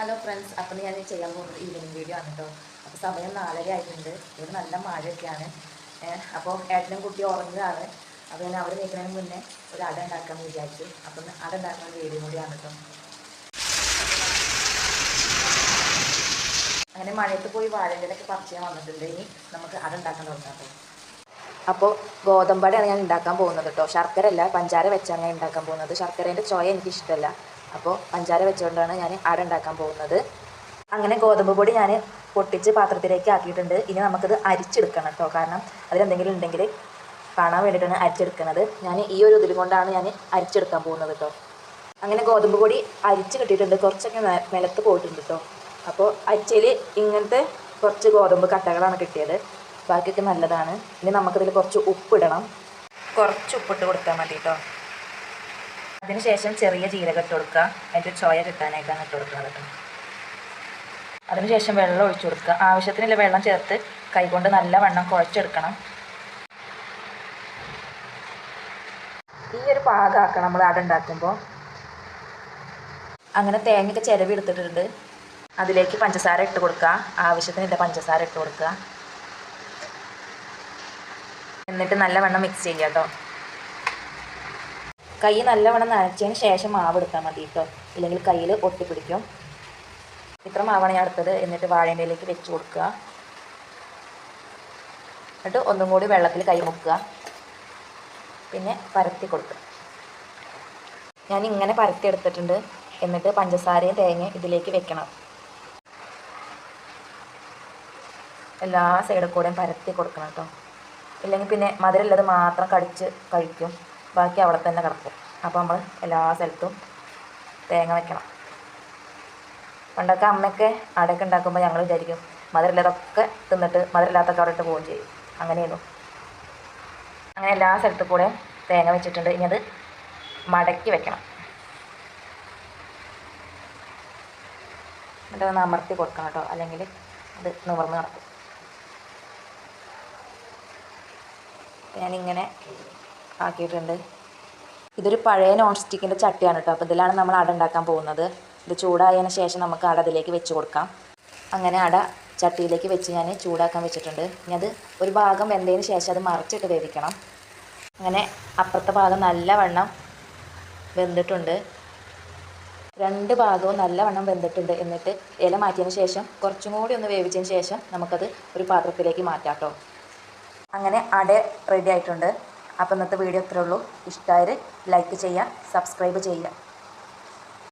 Hello friends അപ്പോൾ ഞാൻ ചെയ്യാൻ പോകുന്നത് ഈവനിങ് വീഡിയോ ആണ് കേട്ടോ അപ്പോൾ സമയം നാലര ആയിട്ടുണ്ട്. ഇവിടെ നല്ല മഴയൊക്കെയാണ്. അപ്പോൾ ഏട്ടനും കുട്ടി ഉറങ്ങുകയാണ്. അപ്പോൾ ഞാൻ അവിടെ നിൽക്കുന്നതിന് മുന്നേ ഒരു അട ഉണ്ടാക്കാമെന്ന് വിചാരിച്ചു. അപ്പം അട ഉണ്ടാക്കുന്ന വീഡിയോ കൂടിയാണ് കേട്ടോ അങ്ങനെ മഴയത്ത് പോയി വാഴകളൊക്കെ പറിച്ച് വന്നിട്ടുണ്ട്. ഇനി നമുക്ക് അട ഉണ്ടാക്കാൻ തുടങ്ങാം കേട്ടോ അപ്പോൾ ഗോതമ്പടയാണ് ഞാൻ ഉണ്ടാക്കാൻ പോകുന്നത് കേട്ടോ ശർക്കര അല്ല പഞ്ചാര വെച്ചാണ് ഞാൻ ഉണ്ടാക്കാൻ പോകുന്നത്. ശർക്കരേന്റെ ചോയ എനിക്ക് ഇഷ്ടമല്ല അപ്പോൾ പഞ്ചാര വെച്ചുകൊണ്ടാണ് ഞാൻ അട ഉണ്ടാക്കാൻ പോകുന്നത്. അങ്ങനെ ഗോതമ്പ് പൊടി ഞാൻ പൊട്ടിച്ച് പാത്രത്തിലേക്ക് ആക്കിയിട്ടുണ്ട്. ഇനി നമുക്കത് അരിച്ചെടുക്കണം കേട്ടോ കാരണം അതിലെന്തെങ്കിലും ഉണ്ടെങ്കിൽ കാണാൻ വേണ്ടിയിട്ടാണ് അരിച്ചെടുക്കുന്നത്. ഞാൻ ഈ ഒരു ഇതിൽ കൊണ്ടാണ് ഞാൻ അരിച്ചെടുക്കാൻ പോകുന്നത് കേട്ടോ അങ്ങനെ ഗോതമ്പ് പൊടി അരിച്ച് കിട്ടിയിട്ടുണ്ട്. കുറച്ചൊക്കെ നിലത്ത് പോയിട്ടുണ്ട് കേട്ടോ അപ്പോൾ അരിച്ചയിൽ ഇങ്ങനത്തെ കുറച്ച് ഗോതമ്പ് കട്ടകളാണ് കിട്ടിയത്. ബാക്കിയൊക്കെ നല്ലതാണ്. ഇനി നമുക്കതിൽ കുറച്ച് ഉപ്പിടണം. കുറച്ച് ഉപ്പിട്ട് കൊടുത്താൽ മതി കേട്ടോ അതിനുശേഷം ചെറിയ ജീരകം ഇട്ട് കൊടുക്കുക. അതിന്റെ ചോയ കിട്ടാനായിട്ടാണ് ഇട്ട് കൊടുക്കുന്നത് കേട്ടോ. അതിനുശേഷം വെള്ളം ഒഴിച്ചു കൊടുക്കുക. ആവശ്യത്തിനുള്ള വെള്ളം ചേർത്ത് കൈകൊണ്ട് നല്ല വണ്ണം കുഴച്ചെടുക്കണം. ഈ ഒരു പാകമാക്കണം നമ്മൾ അട ഉണ്ടാക്കുമ്പോൾ. അങ്ങനെ തേങ്ങയൊക്കെ ചിരവി എടുത്തിട്ടുണ്ട്. അതിലേക്ക് പഞ്ചസാര ഇട്ട് കൊടുക്കുക. ആവശ്യത്തിനുള്ള പഞ്ചസാര ഇട്ട് കൊടുക്കുക. എന്നിട്ട് നല്ലവണ്ണം മിക്സ് ചെയ്യുക കേട്ടോ. കൈ നല്ലവണ്ണം നനച്ചതിന് ശേഷം മാവ് എടുത്താൽ മതി കേട്ടോ ഇല്ലെങ്കിൽ കയ്യിൽ ഒട്ടിപ്പിടിക്കും ഇത്ര മാവാണ് ഞാൻ എടുത്തത്. എന്നിട്ട് വാഴേന്റെയിലേക്ക് വെച്ച് കൊടുക്കുക. എന്നിട്ട് ഒന്നും കൂടി വെള്ളത്തിൽ കൈ മുക്കുക. പിന്നെ പരത്തി കൊടുക്കുക. ഞാൻ ഇങ്ങനെ പരത്തി എടുത്തിട്ടുണ്ട്. എന്നിട്ട് പഞ്ചസാരയും തേങ്ങ ഇതിലേക്ക് വെക്കണം. എല്ലാ സൈഡിൽ കൂടെയും പരത്തി കൊടുക്കണം കേട്ടോ ഇല്ലെങ്കിൽ പിന്നെ മധുരമുള്ളത് മാത്രം കടിച്ച് കഴിക്കും. ബാക്കി അവിടെ തന്നെ കിടക്കും. അപ്പോൾ നമ്മൾ എല്ലാ സ്ഥലത്തും തേങ്ങ വെക്കണം. പണ്ടൊക്കെ അമ്മയൊക്കെ അടയൊക്കെ ഉണ്ടാക്കുമ്പോൾ ഞങ്ങൾ വിചാരിക്കും മധുരമില്ലാതൊക്കെ തിന്നിട്ട് മധുരമില്ലാത്തൊക്കെ അവിടെ ഇട്ട് പോവുകയും ചെയ്യും. അങ്ങനെയായിരുന്നു. അങ്ങനെ എല്ലാ സ്ഥലത്തു കൂടെ തേങ്ങ വെച്ചിട്ടുണ്ട്. ഇനി അത് മടക്കി വെക്കണം. എന്നിട്ട് ഒന്ന് അമർത്തി കൊടുക്കണം കേട്ടോ. അല്ലെങ്കിൽ അത് നിവർന്ന് കിടക്കും. ഞാനിങ്ങനെ ആക്കിയിട്ടുണ്ട്. ഇതൊരു പഴയ നോൺ സ്റ്റിക്കിന്റെ ചട്ടിയാണ് കേട്ടോ അപ്പോൾ ഇതിലാണ് നമ്മൾ അട ഉണ്ടാക്കാൻ പോകുന്നത്. ഇത് ചൂടായതിന് ശേഷം നമുക്ക് അട ഇതിലേക്ക് വെച്ച് കൊടുക്കാം. അങ്ങനെ അട ചട്ടിയിലേക്ക് വെച്ച് ഞാൻ ചൂടാക്കാൻ വെച്ചിട്ടുണ്ട്. ഇനി അത് ഒരു ഭാഗം വെന്തതിന് ശേഷം അത് മറിച്ചിട്ട് വേവിക്കണം. അങ്ങനെ അപ്പുറത്തെ ഭാഗം നല്ലവണ്ണം വെന്തിട്ടുണ്ട്. രണ്ട് ഭാഗവും നല്ലവണ്ണം വെന്തിട്ടുണ്ട് എന്നിട്ട് ഇല മാറ്റിയതിന് ശേഷം കുറച്ചും കൂടി ഒന്ന് വേവിച്ചതിന് ശേഷം നമുക്കത് ഒരു പാത്രത്തിലേക്ക് മാറ്റാം കേട്ടോ അങ്ങനെ അട റെഡി ആയിട്ടുണ്ട്. അപ്പോൾ ഇന്നത്തെ വീഡിയോ ഇത്രേ ഉള്ളൂ. ഇഷ്ടമായാൽ ലൈക്ക് ചെയ്യുക സബ്സ്ക്രൈബ് ചെയ്യുക.